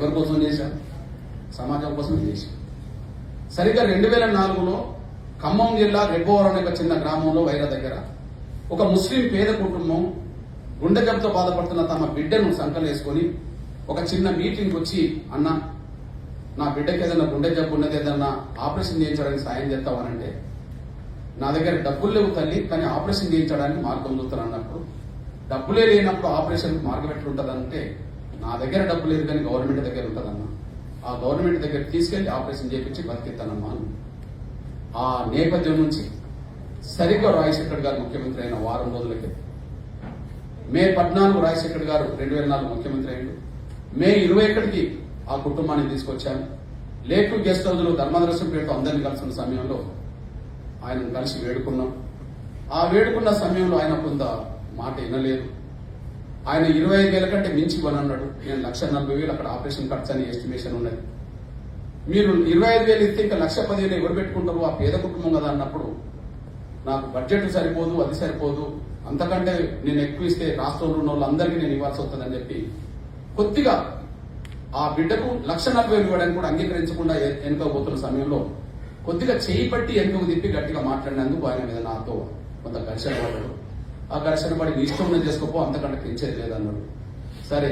ఎవరి కోసం చేశాం? సమాజం కోసం చేశాం. సరిగ్గా రెండు వేల నాలుగులో ఖమ్మం జిల్లా రెబ్బోవరం అనే ఒక చిన్న గ్రామంలో వైర దగ్గర ఒక ముస్లిం పేద కుటుంబం గుండె జబ్బుతో బాధపడుతున్న తమ బిడ్డను సంకలేసుకొని ఒక చిన్న మీటింగ్ వచ్చి అన్న నా బిడ్డకి ఏదైనా గుండె జబ్బు ఉన్నది ఏదన్నా ఆపరేషన్ చేయించడానికి సాయం చేస్తామనంటే నా దగ్గర డబ్బులు లేవు తల్లి కానీ ఆపరేషన్ చేయించడానికి మార్గం చూస్తాను అన్నప్పుడు డబ్బులే లేనప్పుడు ఆపరేషన్ మార్గం ఎట్లుంటుందంటే నా దగ్గర డబ్బు లేదు కానీ గవర్నమెంట్ దగ్గర ఉంటుందన్న ఆ గవర్నమెంట్ దగ్గర తీసుకెళ్ళి ఆపరేషన్ చేయించి బతికిస్తానమ్మా ఆ నేపథ్యం నుంచి సరిగ్గా రాజశేఖర్ గారు ముఖ్యమంత్రి అయిన వారం రోజులకే మే పద్నాలుగు రాజశేఖర్ గారు రెండు వేల నాలుగు ముఖ్యమంత్రి అయ్యాడు మే ఇరవై ఒకటికి ఆ కుటుంబాన్ని తీసుకొచ్చాను లేకు గెస్ట్ హౌస్లో పేరుతో అందరిని కలిసిన సమయంలో ఆయనను కలిసి వేడుకున్నాం. ఆ వేడుకున్న సమయంలో ఆయన కొంత మాట వినలేదు. ఆయన ఇరవై ఐదు వేల కంటే మించి ఇవ్వనన్నాడు. నేను లక్ష నలభై వేలు అక్కడ ఆపరేషన్ ఖర్చు అని ఎస్టిమేషన్ ఉన్నది. మీరు ఇరవై ఐదు వేలు ఇస్తే ఇంకా లక్ష పదివేలు ఎవరు పెట్టుకుంటారు? ఆ పేద కుటుంబం కదా అన్నప్పుడు. నాకు బడ్జెట్ సరిపోదు అది సరిపోదు. అంతకంటే నేను ఎక్కువ ఇస్తే రాష్ట్రంలో ఉన్న వాళ్ళందరికీ నేను ఇవ్వాల్సి వస్తుందని చెప్పి కొద్దిగా ఆ బిడ్డకు లక్ష నలభై వేలు ఇవ్వడానికి కూడా అంగీకరించకుండా ఎ- వెనుకపోతున్న సమయంలో కొద్దిగా చేయి పట్టి వెనుకకు తిప్పి గట్టిగా మాట్లాడినందుకు ఆయన మీద నాతో కొంత ఘర్షణ పడ్డాడు. ఆ ఘర్షణ పడి ఇష్టం ఉన్నది చేసుకోపో అంతకంటే పెంచేది లేదన్నాడు. సరే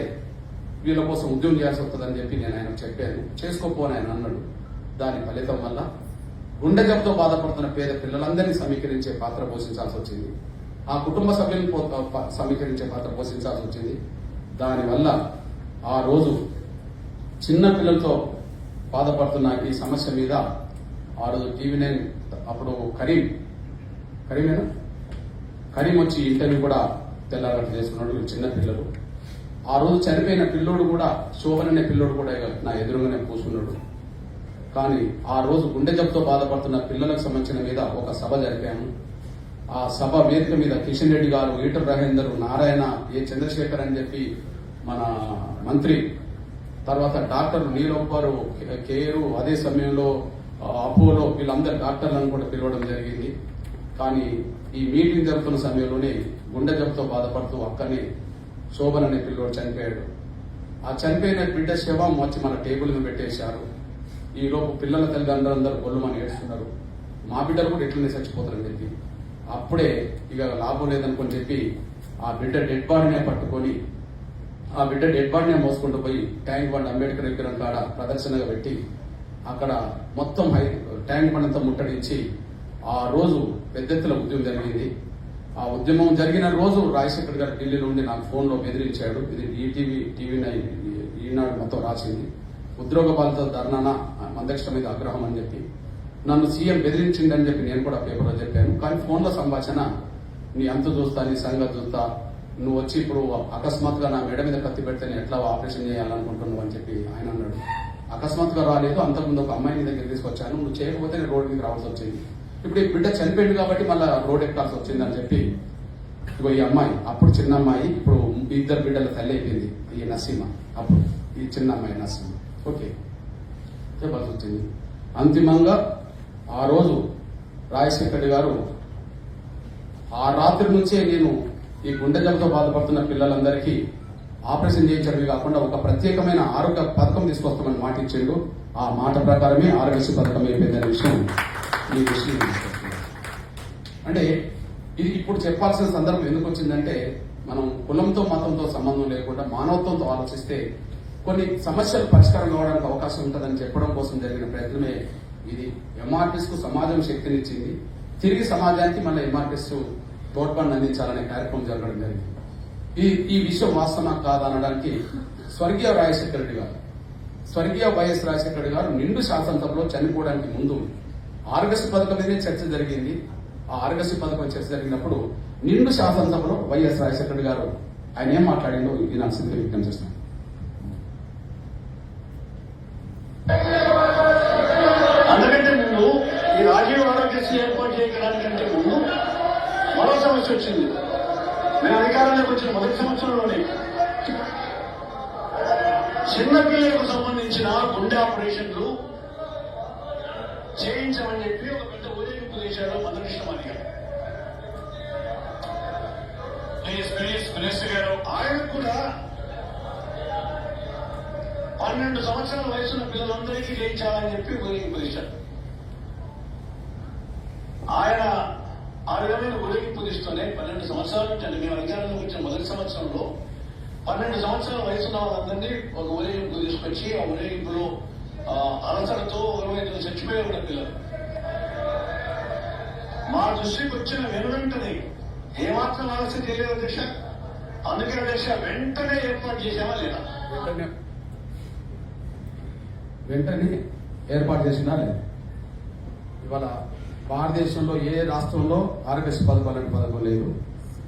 వీళ్ళ కోసం ఉద్యోగం చేయాల్సి వస్తుందని చెప్పి నేను ఆయన చెప్పాను. చేసుకోపో అని ఆయన అన్నాడు. దాని ఫలితం వల్ల గుండె జబ్బుతో బాధపడుతున్న పేద పిల్లలందరినీ సమీకరించే పాత్ర పోషించాల్సి వచ్చింది. ఆ కుటుంబ సభ్యులను సమీకరించే పాత్ర పోషించాల్సి వచ్చింది. దానివల్ల ఆ రోజు చిన్న పిల్లలతో బాధపడుతున్న ఈ సమస్య మీద ఆ రోజు టీవీ నైన్ అప్పుడు కరీం కరీమేనా కరీం వచ్చి ఇంటర్వ్యూ కూడా తెల్లారట్టు చేసుకున్నాడు చిన్న పిల్లలు. ఆ రోజు చనిపోయిన పిల్లోడు కూడా శోభన్ అనే పిల్లోడు కూడా నా ఎదురుగానే కూర్చున్నాడు. కానీ ఆ రోజు గుండె జబ్బుతో బాధపడుతున్న పిల్లలకు సంబంధించిన మీద ఒక సభ జరిపాము. ఆ సభ వేదిక మీద కిషన్ రెడ్డి గారు ఈటర్ రహేందర్ నారాయణ ఏ చంద్రశేఖర్ అని చెప్పి మన మంత్రి తర్వాత డాక్టర్ నీలోపరు కేరు అదే సమయంలో అపోలో వీళ్ళందరు డాక్టర్లను కూడా పిలవడం జరిగింది. కానీ ఈ మీటింగ్ జరుపుతున్న సమయంలోనే గుండె జబ్బుతో బాధపడుతూ అక్కనే శోభన్ అనే పిల్లోడు చనిపోయాడు. ఆ చనిపోయిన బిడ్డ శవం వచ్చి మన టేబుల్ మీద పెట్టేశారు. ఈలోపు పిల్లల తల్లిదండ్రులందరూ గొల్లు గొల్లుమని ఏడుస్తున్నారు. మా బిడ్డలు కూడా ఇట్లనే చచ్చిపోతారని చెప్పి. అప్పుడే ఇక లాభం లేదనుకొని చెప్పి ఆ బిడ్డ డెడ్ బాడీనే పట్టుకొని ఆ బిడ్డ డెడ్ బాడీనే మోసుకుంటూ పోయి ట్యాంక్ బండ్ అంబేద్కర్ విగ్రహం కాడ ప్రదర్శనగా పెట్టి అక్కడ మొత్తం హై ట్యాంక్ బండ్ అంతా ముట్టడించి ఆ రోజు పెద్ద ఎత్తున ఉద్యమం జరిగింది. ఆ ఉద్యమం జరిగిన రోజు రాజశేఖర్ గారు ఢిల్లీలో ఉండి నాకు ఫోన్లో బెదిరించాడు. ఇది ఈటీవీ టీవీ నైన్ ఈనాడు మొత్తం రాసింది. ఉద్యోగ బాధిత ధర్నాన మందక్ష మీద ఆగ్రహం అని చెప్పి నన్ను సీఎం బెదిరించిందని చెప్పి నేను కూడా పేపర్లో చెప్పాను. కానీ ఫోన్లో సంభాషణ నీ అంత చూస్తా నీ సంగతి చూస్తా నువ్వు వచ్చి ఇప్పుడు అకస్మాత్తుగా నా మెడ మీద కత్తి పెడితే నేను ఎట్లా ఆపరేషన్ చేయాలనుకుంటున్నావు? అని చెప్పి ఆయన అన్నాడు. అకస్మాత్తుగా రాలేదు అంతకుముందు ఒక అమ్మాయిని దగ్గర తీసుకొచ్చాను. నువ్వు చేయకపోతే నేను రోడ్డు మీద రావాల్సి వచ్చింది. ఇప్పుడు ఈ బిడ్డ చనిపోయింది కాబట్టి మళ్ళీ రోడ్ ఎక్కాల్సి వచ్చింది అని చెప్పి ఇగో ఈ అమ్మాయి అప్పుడు చిన్న అమ్మాయి ఇప్పుడు ఇద్దరు బిడ్డల తల్లి అయిపోయింది ఈ నసీమ. అప్పుడు ఈ చిన్న అమ్మాయి నసీమ. ఓకే. చెప్పాల్సి వచ్చింది. అంతిమంగా ఆ రోజు రాజశేఖర్ గారు ఆ రాత్రి నుంచే నేను ఈ గుండె జబ్బుతో బాధపడుతున్న పిల్లలందరికీ ఆపరేషన్ చేయించడమే కాకుండా ఒక ప్రత్యేకమైన ఆరోగ్య పథకం తీసుకొస్తామని మాట ఇచ్చిండు. ఆ మాట ప్రకారమే ఆరోగ్యశ్రీ పథకం అయిపోయిందనే విషయం మీ విషయం తీసుకొస్తున్నాను. అంటే ఇది ఇప్పుడు చెప్పాల్సిన సందర్భం ఎందుకు వచ్చిందంటే మనం కులంతో మతంతో సంబంధం లేకుండా మానవత్వంతో ఆలోచిస్తే కొన్ని సమస్యలు పరిష్కారం కావడానికి అవకాశం ఉంటుందని చెప్పడం కోసం జరిగిన ప్రయత్నమే ఇది. ఎంఆర్టీస్కు సమాజం శక్తినిచ్చింది. తిరిగి సమాజానికి మన ఎంఆర్టీస్ తోడ్పడిని అందించాలనే కార్యక్రమం జరగడం జరిగింది. ఈ ఈ విషయం వాస్తవం కాదనడానికి స్వర్గీయ రాజశేఖర రెడ్డి గారు స్వర్గీయ వైఎస్ రాజశేఖర రెడ్డి గారు నిండు శాసనసభలో చనిపోవడానికి ముందు ఆరోగ్యశ్రీ పథకం మీదే చర్చ జరిగింది. ఆ ఆరోగ్యశ్రీ పథకం చర్చ జరిగినప్పుడు నిండు శాసనసభలో వైఎస్ రాజశేఖర గారు ఆయన ఏం మాట్లాడిందో ఈ నాకు స్థితిలో వ్యక్తం చేస్తున్నాను ముందు ఈ రాజీవ్ ఆరోగ్యశ్రీ ఏర్పాటు చేయడానికంటే ముందు మరో సమస్య వచ్చింది. నేను అధికారంలోకి వచ్చిన మొదటి సంవత్సరంలోనే చిన్నపిల్లలకు సంబంధించిన గుండె ఆపరేషన్లు చేయించమని చెప్పి ఒక పెద్ద ఊరేగింపు చేశాడు మదకృష్ణమాని గారు ప్లీజ్ ప్లీజ్ మినిస్టర్ గారు. ఆయన కూడా పన్నెండు సంవత్సరాల వయసున్న పిల్లలందరికీ చేయించాలని చెప్పి ఊరేగింపు తీశారు. ఆయన ఆ విధమైన ఊరేగింపు తీస్తూనే పన్నెండు సంవత్సరాల నుంచి అంటే మేము అధికారంలోకి వచ్చిన మొదటి సంవత్సరంలో పన్నెండు సంవత్సరాల వయసున్న వాళ్ళందరినీ ఒక ఊరేగింపు తీసుకొచ్చి ఆ ఊరేగింపులో అలసటతో ఇరవై ఐదు చచ్చిపోయే కూడా పిల్లలు. మా దృష్టికి వచ్చిన వెనువెంటనే ఏమాత్రం ఆలస్యం చేయలేదు అధ్యక్ష అందుకే అధ్యక్ష వెంటనే ఏర్పాటు చేసామా లేదా? వెంటనే. వెంటనే ఏర్పాటు చేసినా లేదు. ఇవాళ భారతదేశంలో ఏ రాష్ట్రంలో ఆర్ఎస్ పథకాలు పథకం లేదు.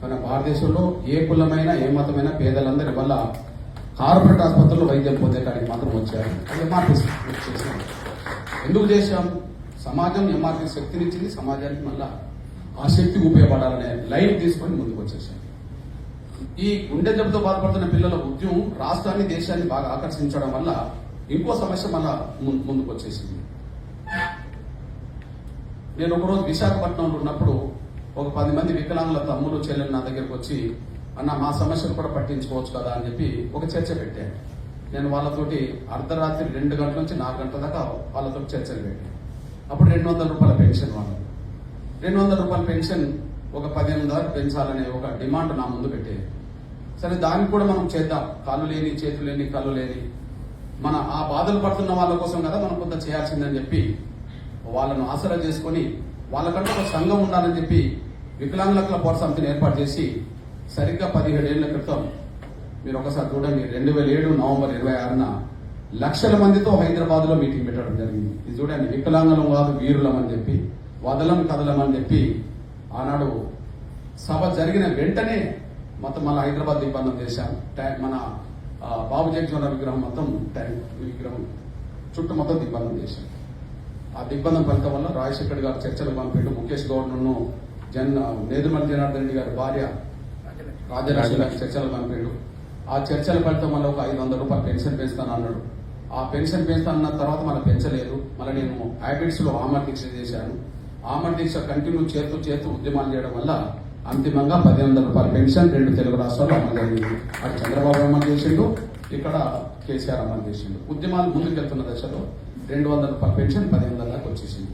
మన భారతదేశంలో ఏ కులమైనా ఏ మతమైనా పేదలందరి వల్ల కార్పొరేట్ ఆసుపత్రిలో వైద్యం పొందే కాడికి మాత్రం వచ్చారు. అది చేసాం ఎందుకు చేశాం? సమాజం ఎంఆర్పీ శక్తినిచ్చింది సమాజానికి మళ్ళా ఆ శక్తి ఉపయోగపడాలనే లైన్ తీసుకొని ముందుకు వచ్చేసాం. ఈ గుండె జబ్బుతో బాధపడుతున్న పిల్లల ఉద్యమం రాష్ట్రాన్ని దేశాన్ని బాగా ఆకర్షించడం వల్ల ఇంకో సమస్య మళ్ళా ముందుకు వచ్చేసింది. నేను ఒకరోజు విశాఖపట్నంలో ఉన్నప్పుడు ఒక పది మంది వికలాంగుల తమ్ములు చెల్లెలు నా దగ్గరకు వచ్చి అన్న మా సమస్యను కూడా పట్టించుకోవచ్చు కదా అని చెప్పి ఒక చర్చ పెట్టాను. నేను వాళ్ళతోటి అర్ధరాత్రి రెండు గంటల నుంచి నాలుగు గంటల దాకా వాళ్ళతో చర్చలు పెట్టాను. అప్పుడు రెండు వందల రూపాయల పెన్షన్ వాళ్ళు. రెండు వందల రూపాయల పెన్షన్ ఒక పదిహేను వరకు పెంచాలనే ఒక డిమాండ్ నా ముందు పెట్టేది సరే దానికి కూడా మనం చేద్దాం. కాళ్ళు లేని చేతులు లేని కళ్ళు లేని. మన ఆ బాధలు పడుతున్న వాళ్ళ కోసం కదా మనం కొంత చేయాల్సిందని చెప్పి వాళ్ళను ఆసరా చేసుకొని వాళ్ళకంటే ఒక సంఘం ఉండాలని చెప్పి వికలాంగుల క్లబ్ సమితిని ఏర్పాటు చేసి సరిగ్గా పదిహేడేళ్ళ క్రితం మీరు ఒకసారి చూడండి. రెండు వేల ఏడు నవంబర్ ఇరవై ఆరున లక్షల మందితో హైదరాబాద్లో మీటింగ్ పెట్టడం జరిగింది. ఇది చూడండి వికలాంగులం కాదు వీరులం అని చెప్పి వదలం కదలం అని చెప్పి ఆనాడు సభ జరిగిన వెంటనే మొత్తం మన హైదరాబాద్ దిబ్బందం చేశాం మన బాబు జగ్జోన విగ్రహం మొత్తం ట్యాంక్ విగ్రహం చుట్టూ మొత్తం దిగ్బంధం చేశాం ఆ దిగ్బంధం ఫలితం వల్ల రాజశేఖర్ గారు చర్చలు పంపిండు. ముఖేష్ గౌడ్ను జన్ నేదుమల్ జనార్దన్ రెడ్డి గారి భార్య రాజరాజు గారి చర్చలు పంపిండు ఆ చర్చల ఫలితం వల్ల ఒక ఐదు వందల రూపాయలు పెన్షన్ పెంచుతాను అన్నాడు. ఆ పెన్షన్ పెంచుతానన్న తర్వాత మన పెంచలేదు. మళ్ళీ నేను హ్యాబిట్స్లో ఆమర్ దీక్ష చేశాను. ఆమర్ దీక్ష కంటిన్యూ చేస్తూ చేస్తూ ఉద్యమాలు చేయడం వల్ల అంతిమంగా పదిహేను వందల రూపాయల పెన్షన్ రెండు తెలుగు రాష్ట్రాల్లో అమలు జరిగింది. అటు చంద్రబాబు అమలు చేసిండు ఇక్కడ కేసీఆర్ అమలు చేసిండు. ఉద్యమాలు ముందుకెళ్తున్న దశలో రెండు వందల రూపాయల పెన్షన్ పదిహేను వందల దాకా వచ్చేసింది.